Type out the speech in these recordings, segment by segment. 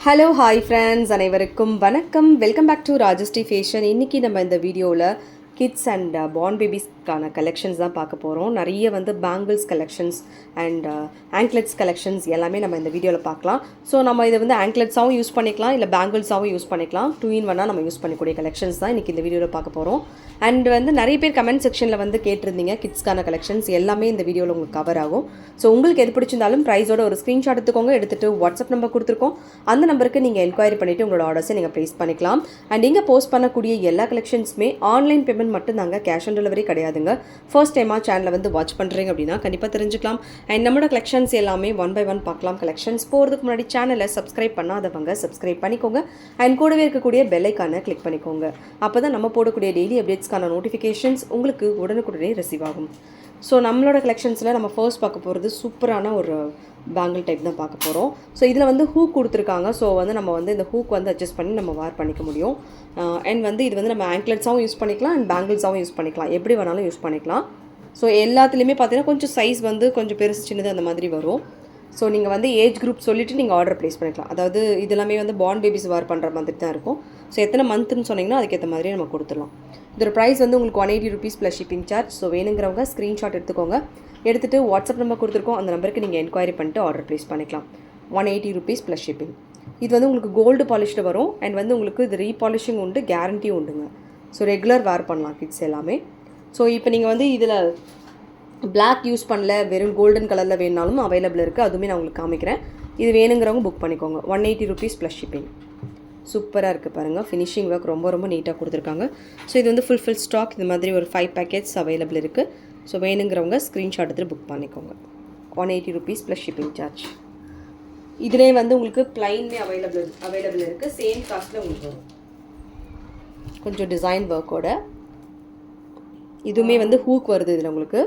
Hello hi friends அனைவருக்கும் வணக்கம். Welcome back to Rajashree fashion இன்றைக்கி நம்ம இந்த வீடியோவில் கிட்ஸ் அண்ட் பார்ன் பேபிஸ்க்கான கலெக்ஷன்ஸ் தான் பார்க்க போகிறோம் நிறைய வந்து bangles collections and anklets collections எல்லாமே நம்ம இந்த வீடியோவில் பார்க்கலாம். ஸோ நம்ம இதை வந்து ஆங்க்லெட்ஸாகவும் யூஸ் பண்ணிக்கலாம் இல்லை பேங்கிள்ஸாகவும் யூஸ் பண்ணிக்கலாம். டூ இன் ஒன்னாக நம்ம யூஸ் பண்ணக்கூடிய கலெக்ஷன்ஸ் தான் இன்றைக்கி இந்த வீடியோவில் பார்க்க போகிறோம் அண்ட் வந்து நிறைய பேர் கமெண்ட் செக்ஷனில் வந்து கேட்டிருந்தீங்க கிட்ஸ்க்கான கலெக்ஷன்ஸ் எல்லாமே இந்த வீடியோவில் உங்களுக்கு கவர் ஆகும். ஸோ உங்களுக்கு எது பிடிச்சிருந்தாலும் ப்ரைஸோட ஒரு ஸ்க்ரீன்ஷாட் எடுத்துக்கோங்க எடுத்துகிட்டு வாட்ஸ்அப் நம்பர் கொடுத்துருக்கோம். அந்த நம்பருக்கு நீங்கள் என்கொயரி பண்ணிவிட்டு உங்களோட ஆர்டர்ஸை நீங்கள் ப்ளேஸ் பண்ணிக்கலாம். அண்ட் இங்கே போஸ்ட் பண்ணக்கூடிய எல்லா கலெக்ஷன்ஸுமே ஆன்லைன் பேமெண்ட் மட்டும்தாங்க கேஷ் ஆன் டெலிவரி கிடையாதுங்க. ஃபர்ஸ்ட் டைமாக சேனலை வந்து வாட்ச் பண்ணுறீங்க அப்படின்னா கண்டிப்பாக தெரிஞ்சுக்கலாம். அண்ட் நம்மளோட கலெக்ஷன்ஸ் எல்லாமே ஒன் பை ஒன் பார்க்கலாம். கலெக்ஷன்ஸ் போகிறதுக்கு முன்னாடி சேனலை சப்ஸ்கிரைப் பண்ணாதவங்க சப்ஸ்கிரைப் பண்ணிக்கோங்க. அண்ட் கூடவே இருக்கக்கூடிய பெல்லைக்கான கிளிக் பண்ணிக்கோங்க. அப்போ தான் நம்ம போடக்கூடிய டெய்லி அப்டேட்ஸ்க்கான நோட்டிஃபிகேஷன்ஸ் உங்களுக்கு உடனுக்குடனே ரிசீவ் ஆகும். ஸோ நம்மளோட கலெக்ஷன்ஸில் நம்ம ஃபர்ஸ்ட் பார்க்க போகிறது சூப்பரான ஒரு பேங்கிள் டைப் தான் பார்க்க போகிறோம் ஸோ இதில் வந்து ஹூக் கொடுத்துருக்காங்க. ஸோ வந்து நம்ம வந்து இந்த ஹூக் வந்து அட்ஜஸ்ட் பண்ணி நம்ம வேர் பண்ணிக்க முடியும். Uh, அண்ட் வந்து இது வந்து நம்ம ஆங்க்லெட்ஸாகவும் யூஸ் பண்ணிக்கலாம் அண்ட் பேங்கிள்ஸாகவும் யூஸ் பண்ணிக்கலாம். எப்படி வேணாலும் யூஸ் பண்ணிக்கலாம். ஸோ எல்லாத்துலேயுமே பார்த்தீங்கன்னா கொஞ்சம் சைஸ் வந்து கொஞ்சம் பெருசு சின்னது அந்த மாதிரி வரும். ஸோ நீங்கள் வந்து ஏஜ் குரூப் சொல்லிவிட்டு நீங்கள் ஆர்டர் ப்ளேஸ் பண்ணிக்கலாம். அதாவது இதெல்லாமே வந்து பார்ன் பேபிஸ் வேர் பண்ணுற மாதிரி தான் இருக்கும். ஸோ எத்தனை மந்த்துன்னு சொன்னீங்கன்னா அதுக்கேற்ற மாதிரி நம்ம கொடுத்துடலாம். இதோட ப்ரைஸ் வந்து உங்களுக்கு one eighty rupees plus shipping charge so வேணுங்கிறவங்க ஸ்க்ரீன்ஷாட் எடுத்துக்கோங்க. எடுத்துகிட்டு வாட்ஸ்அப் நம்பர் கொடுத்துருக்கோம். அந்த நம்பருக்கு நீங்கள் என்கொயரி பண்ணிட்டு ஆர்டர் ப்ளேஸ் பண்ணிக்கலாம். One eighty rupees plus shipping இது வந்து உங்களுக்கு கோல்டு பாலிஷ்டு வரும். அண்ட் வந்து உங்களுக்கு இது ரீபாலிஷிங் உண்டு கேரண்டியும் உண்டுங்க. ஸோ ரெகுலர் வேர் பண்ணலாம் கிட்ஸ் எல்லாமே. ஸோ இப்போ நீங்கள் வந்து இதில் பிளாக் யூஸ் பண்ணல வெறும் கோல்டன் கலரில் வேணுனாலும் அவைலபிள் இருக்குது அதுவுமே நான் உங்களுக்கு காமிக்கிறேன். இது வேணுங்கிறவங்க புக் பண்ணிக்கோங்க. One eighty rupees plus shipping சூப்பராக இருக்குது பாருங்கள் ஃபினிஷிங் ஒர்க் ரொம்ப ரொம்ப நீட்டாக கொடுத்துருக்காங்க. ஸோ இது வந்து ஃபுல் ஸ்டாக் இந்த மாதிரி ஒரு ஃபைவ் பேக்கெட்ஸ் அவைலபிள் இருக்குது ஸோ வேணுங்கிறவங்க ஸ்க்ரீன்ஷாட் எடுத்துகிட்டு புக் பண்ணிக்கோங்க. One eighty rupees plus shipping charge இதிலே வந்து உங்களுக்கு ப்ளைன்மே அவைலபிள் அவைலபிள் இருக்குது சேம் காஸ்ட்டில் உங்களுக்கு வரும். கொஞ்சம் டிசைன் ஒர்க்கோட இதுவுமே வந்து ஹூக் வருது இதில் உங்களுக்கு.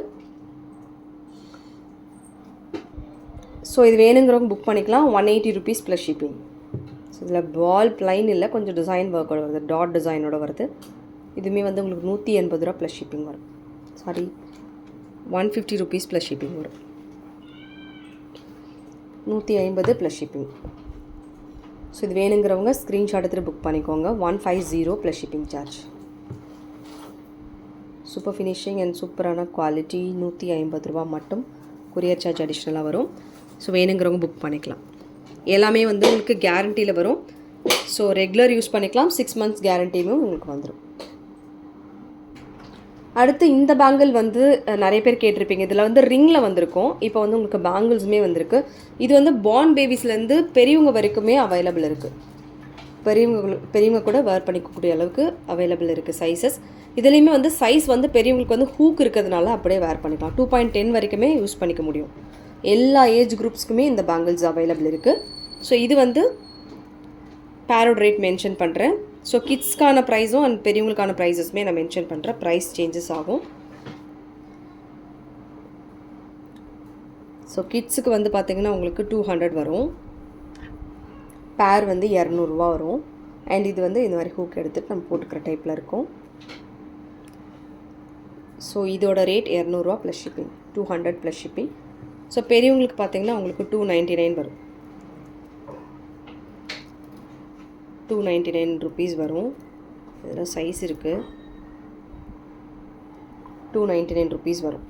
ஸோ இது வேணுங்கிறவங்க புக் பண்ணிக்கலாம். One eighty rupees plus shipping so இதில் பால் ப்ளைன் இல்லை கொஞ்சம் டிசைன் ஒர்க்கோட வருது. டாட் டிசைனோட வருது. இதுவுமே வந்து உங்களுக்கு நூற்றி எண்பது ரூபா ப்ளஸ் ஷிப்பிங் வரும். Sorry one fifty rupees plus shipping வரும். நூற்றி ஐம்பது ப்ளஸ் ஷிப்பிங் ஸோ இது வேணுங்கிறவங்க ஸ்க்ரீன்ஷாட் எடுத்துகிட்டு புக் பண்ணிக்கோங்க. One five zero plus shipping charge super finishing and சூப்பரான குவாலிட்டி நூற்றி ஐம்பது ரூபா மட்டும் கொரியர் சார்ஜ் அடிஷ்னலாக வரும். ஸோ வேணுங்கிறவங்க புக் பண்ணிக்கலாம். எல்லாமே வந்து உங்களுக்கு கேரண்டியில் வரும். ஸோ ரெகுலர் யூஸ் பண்ணிக்கலாம். சிக்ஸ் மந்த்ஸ் கேரண்டியுமே உங்களுக்கு வந்துடும் அடுத்து இந்த பேங்கிள் வந்து நிறைய பேர் கேட்டிருப்பீங்க. இதில் வந்து ரிங்கில் வந்திருக்கும். இப்போ வந்து உங்களுக்கு பேங்கிள்ஸுமே வந்திருக்கு. இது வந்து பார்ன் பேபிஸ்லேருந்து பெரியவங்க வரைக்குமே அவைலபிள் இருக்குது பெரியவங்க பெரியவங்க கூட வேர் பண்ணிக்கக்கூடிய அளவுக்கு அவைலபிள் இருக்குது சைஸஸ் இதுலேயுமே வந்து சைஸ் வந்து பெரியவங்களுக்கு வந்து ஹூக் இருக்கிறதுனால அப்படியே வேர் பண்ணிக்கலாம். டூ பாயிண்ட் டென் வரைக்குமே யூஸ் பண்ணிக்க முடியும். எல்லா ஏஜ் குரூப்ஸ்க்குமே இந்த பேங்கிள்ஸ் அவைலபிள் இருக்குது ஸோ இது வந்து பேரோட் ரேட் மென்ஷன் பண்ணுறேன் ஸோ கிட்ஸ்க்கான ப்ரைஸும் அண்ட் பெரியவங்களுக்கான ப்ரைஸஸுமே நான் மென்ஷன் பண்ணுறேன் ப்ரைஸ் சேஞ்சஸ் ஆகும். ஸோ கிட்ஸுக்கு வந்து பார்த்திங்கன்னா உங்களுக்கு டூ ஹண்ட்ரட் வரும். பேர் வந்து இரநூறுவா வரும். அண்ட் இது வந்து இந்த மாதிரி ஹூக் எடுத்துகிட்டு நம்ம போட்டுக்கிற டைப்பில் இருக்கும். ஸோ இதோட ரேட் இரநூறுவா plus shipping two hundred plus shipping so பெரியவங்களுக்கு பார்த்திங்கன்னா உங்களுக்கு டூ நைன்ட்டி நைன் வரும். டூ நைன்ட்டி நைன் ருபீஸ் வரும். இதில் சைஸ் இருக்குது டூ நைன்ட்டி நைன் ருபீஸ் வரும்.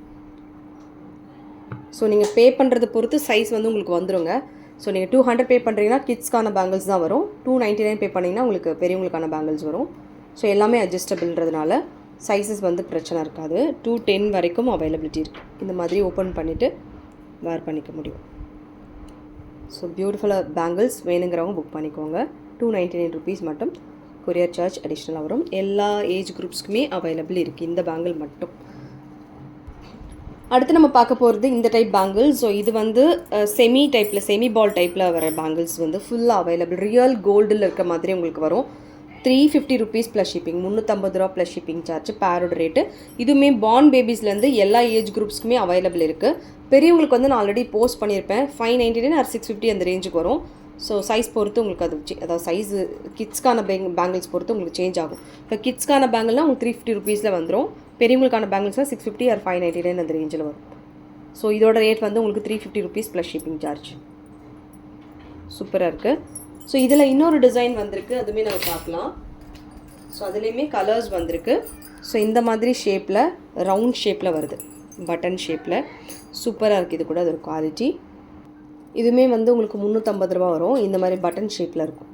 ஸோ நீங்கள் பே பண்ணுறத பொறுத்து சைஸ் வந்து உங்களுக்கு வந்துருங்க. ஸோ நீங்கள் டூ ஹண்ட்ரட் பே பண்ணுறீங்கன்னா கிட்ஸ்க்கான பேங்கிள்ஸ் தான் வரும். டூ நைன்ட்டி நைன் பே பண்ணிங்கன்னா உங்களுக்கு பெரியவங்களுக்கான பேங்கிள்ஸ் வரும். ஸோ எல்லாமே அட்ஜஸ்டபிள்ன்றதுனால சைஸஸ் வந்து பிரச்சனை இருக்காது. டூ டென் வரைக்கும் அவைலபிலிட்டி இருக்குது இந்த மாதிரி ஓப்பன் பண்ணிவிட்டு வேர் பண்ணிக்க முடியும். ஸோ பியூட்டிஃபுல்லாக பேங்கிள்ஸ் வேணுங்கிறவங்க புக் பண்ணிக்கோங்க. டூ நைன்டி நைன் ருபீஸ் மட்டும் கொரியர் சார்ஜ் அடிஷ்னலாக வரும். எல்லா ஏஜ் குரூப்ஸ்க்குமே அவைலபிள் இருக்குது இந்த பேங்கிள் மட்டும். அடுத்து நம்ம பார்க்க போகிறது இந்த டைப் பேங்கிள்ஸ் ஸோ இது வந்து செமி டைப்பில் செமி பால் டைப்பில் வர பேங்கிள்ஸ் வந்து ஃபுல்லாக அவைலபிள் ரியல் கோல்டில் இருக்க மாதிரி உங்களுக்கு வரும். Three fifty rupees plus shipping முந்நூற்றம்பது ரூபா ப்ளஸ் ஷிப்பிங் சார்ஜ் பேரோட ரேட்டு இதுவுமே பார்ன் பேபிஸ்லேருந்து எல்லா ஏஜ் குரூப்ஸ்க்குமே அவைலபிள் இருக்குது பெரியவங்களுக்கு வந்து நான் ஆல்ரெடி போஸ்ட் பண்ணியிருப்பேன். Five ninety nine or six fifty அந்த ரேஞ்சுக்கு வரும். ஸோ சைஸ் பொறுத்து உங்களுக்கு அது அதாவது சைஸு கிட்ஸ்க்கான பேங் பேங்கிள்ஸ் பொறுத்து உங்களுக்கு சேஞ்ச் ஆகும். இப்போ கிட்ஸ்க்கான பேங்கிள்னா உங்களுக்கு த்ரீ ஃபிஃப்டி ருபீஸில் வந்துடும் பெரியவங்களுக்கான பேங்கிள்ஸ்னால் six fifty or five ninety nine அந்த ரேஞ்சில் வரும். ஸோ இதோட ரேட் வந்து உங்களுக்கு three fifty rupees plus shipping charge சூப்பராக இருக்குது ஸோ இதில் இன்னொரு டிசைன் வந்திருக்கு. அதுவுமே நம்ம பார்க்கலாம். ஸோ அதுலேயுமே கலர்ஸ் வந்திருக்கு. ஸோ இந்த மாதிரி ஷேப்பில் ரவுண்ட் ஷேப்பில் வருது. பட்டன் ஷேப்பில் சூப்பராக இருக்குது இது கூட அது ஒரு குவாலிட்டி இதுவுமே வந்து உங்களுக்கு முந்நூற்றம்பது ரூபா வரும். இந்த மாதிரி பட்டன் ஷேப்பில் இருக்கும்.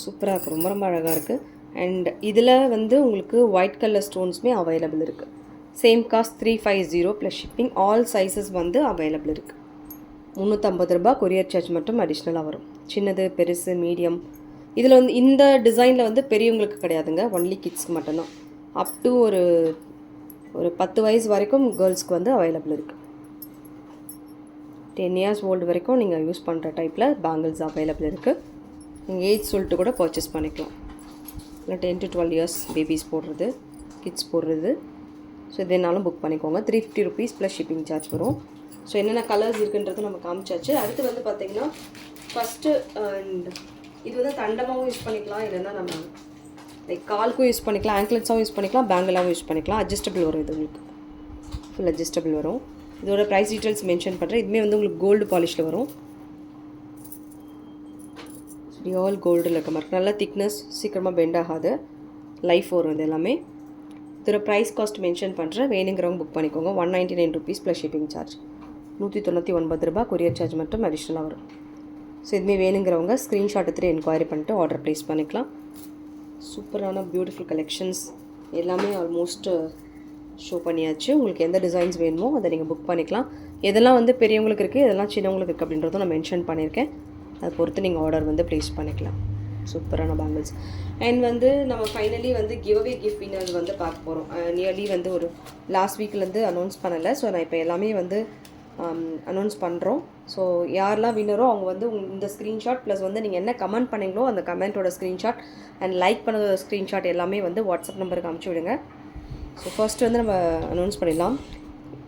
சூப்பராக இருக்குது ரொம்ப ரொம்ப அழகாக இருக்குது அண்ட் இதில் வந்து உங்களுக்கு ஒயிட் கலர் ஸ்டோன்ஸுமே அவைலபிள் இருக்குது same cost three five zero plus shipping all sizes வந்து அவைலபிள் இருக்குது முந்நூற்றம்பது ரூபா கொரியர் சார்ஜ் மட்டும் அடிஷ்னலாக வரும். சின்னது பெருசு மீடியம் இதில் வந்து இந்த டிசைனில் வந்து பெரியவங்களுக்கு கிடையாதுங்க. ஒன்லி கிட்ஸ்க்கு மட்டும்தான். அப் டு ஒரு ஒரு பத்து வயசு வரைக்கும் கேர்ள்ஸ்க்கு வந்து அவைலபிள் இருக்குது டென் இயர்ஸ் ஓல்டு வரைக்கும் நீங்கள் யூஸ் பண்ணுற டைப்பில் பேங்கிள்ஸ் அவைலபிள் இருக்குது நீங்கள் ஏஜ் சொல்லிட்டு கூட பர்ச்சேஸ் பண்ணிக்கலாம். இல்லை ten to twelve years babies போடுறது கிட்ஸ் போடுறது. ஸோ இதனாலும் புக் பண்ணிக்கோங்க. Three fifty rupees plus shipping charge வரும். ஸோ என்னென்ன கலர்ஸ் இருக்குன்றது நம்ம காமிச்சாச்சு. அடுத்து வந்து பார்த்திங்கன்னா ஃபஸ்ட்டு அண்ட் uh, இது வந்து தண்டமாகவும் யூஸ் பண்ணிக்கலாம். இல்லைன்னா நம்ம லைக் கால்க்கும் யூஸ் பண்ணிக்கலாம். ஆங்க்லெட்ஸாகவும் யூஸ் பண்ணிக்கலாம். பேங்கிளாகவும் யூஸ் பண்ணிக்கலாம். அட்ஜஸ்டபிள் வரும் இது உங்களுக்கு. ஃபுல் அட்ஜஸ்டபிள் வரும். இதோட ப்ரைஸ் டீட்டெயில்ஸ் மென்ஷன் பண்ணுறேன் இதுவுமே வந்து உங்களுக்கு கோல்டு பாலிஷில் வரும். ரியல் கோல்டில் இருக்க மாதிரி நல்லா திக்னஸ் சீக்கிரமாக பெண்ட் ஆகாது. லைஃப் வரும் இது எல்லாமே. இதோட ப்ரைஸ் காஸ்ட் மென்ஷன் பண்ணுறேன் வேணுங்கிறவங்க புக் பண்ணிக்கோங்க. One ninety nine rupees plus shipping charge நூற்றி தொண்ணூற்றி ஒன்பது ரூபா கொரியர் சார்ஜ் மட்டும் அடிஷ்னலாக வரும். ஸோ இதுமே வேணுங்கிறவங்க ஸ்க்ரீன்ஷாட் எடுத்துகிட்டு என்கொயரி பண்ணிட்டு ஆர்டர் ப்ளேஸ் பண்ணிக்கலாம். சூப்பரான பியூட்டிஃபுல் கலெக்ஷன்ஸ் எல்லாமே ஆல்மோஸ்ட்டு ஷோ பண்ணியாச்சு. உங்களுக்கு எந்த டிசைன்ஸ் வேணுமோ அதை நீங்கள் புக் பண்ணிக்கலாம். எதெல்லாம் வந்து பெரியவங்களுக்கு இருக்குது எதெல்லாம் சின்னவங்களுக்கு இருக்குது அப்படின்றதும் நான் மென்ஷன் பண்ணியிருக்கேன். அதை பொறுத்து நீங்கள் ஆர்டர் வந்து ப்ளேஸ் பண்ணிக்கலாம். சூப்பரான பேங்கிள்ஸ் அண்ட் வந்து நம்ம ஃபைனலி வந்து கிவ்அவே கிஃப்ட் வின்னர் வந்து பார்க்க போகிறோம் நியர்லி வந்து ஒரு லாஸ்ட் வீக்லேருந்து அனௌன்ஸ் பண்ணலை. ஸோ நான் இப்போ எல்லாமே வந்து அனௌன்ஸ் பண்ணுறோம் ஸோ யாரெல்லாம் வின்னரோ அவங்க வந்து இந்த ஸ்க்ரீன்ஷாட் ப்ளஸ் வந்து நீங்கள் என்ன கமெண்ட் பண்ணீங்களோ அந்த கமெண்ட்டோட ஸ்க்ரீன்ஷாட் அண்ட் லைக் பண்ணதோட ஸ்க்ரீன்ஷாட் எல்லாமே வந்து வாட்ஸ்அப் நம்பருக்கு அமுச்சு விடுங்க. ஸோ ஃபர்ஸ்ட் வந்து நம்ம அனௌன்ஸ் பண்ணிடலாம்.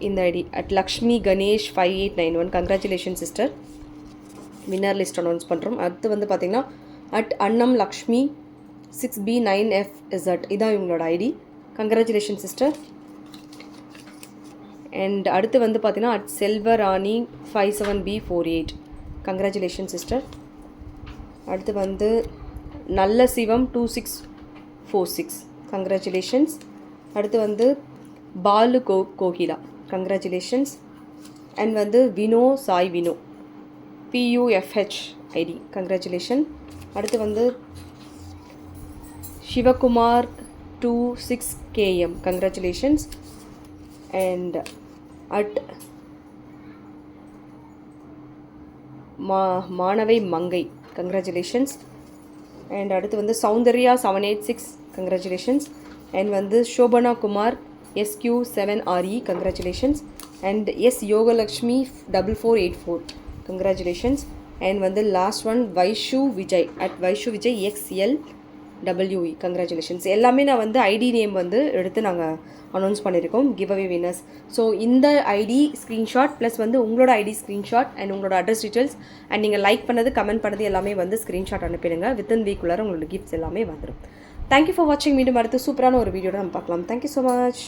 இந்த ID at Lakshmi Ganesh five eight nine one congratulation sister winner list announce பண்ணுறோம் அடுத்து வந்து பார்த்திங்கன்னா at Annam Lakshmi six B nine F Z இதான் இவங்களோட ஐடி கங்க்ராச்சுலேஷன் சிஸ்டர் அண்ட் அடுத்து வந்து பார்த்தீங்கன்னா at Selvarani five seven B four eight congratulation sister அடுத்து வந்து Nalla Sivam two six four six congratulations அடுத்து வந்து பாலு கோ கோகிலா. கங்க்ராச்சுலேஷன்ஸ் அண்ட் வந்து Vino Sai Vino. PUFH ID congratulation அடுத்து வந்து Sivakumar two six KM congratulations and at மா மாணவை மங்கை. கங்க்ராச்சுலேஷன்ஸ் அண்ட் அடுத்து வந்து Soundarya seven eight six congratulations and வந்து Shobana Kumar SQ seven RE congratulations and S Yogalakshmi double four eight four congratulations and வந்து last one Vaishu Vijay at Vaishu Vijay XL WE congratulations எல்லாமே நான் வந்து ID name வந்து எடுத்து நாங்கள் announce பண்ணியிருக்கோம் give away winners so இந்த ID screenshot plus வந்து உங்களோட ஐடி ஸ்க்ரீன்ஷாட் அண்ட் உங்களோட அட்ரஸ் டீட்டெயில்ஸ் அண்ட் நீங்கள் லைக் பண்ணது கமெண்ட் பண்ணது எல்லாமே வந்து ஸ்க்ரீன்ஷாட் அனுப்பிடுங்க. வித்தின் வீக்குள்ளார உங்களோட கிஃப்ட்ஸ் எல்லாமே வந்துடும் தேங்க்யூ ஃபார் வாட்சிங் மீண்டும் அடுத்து சூப்பரான ஒரு வீடியோட நம்ம பார்க்கலாம். Thank you so much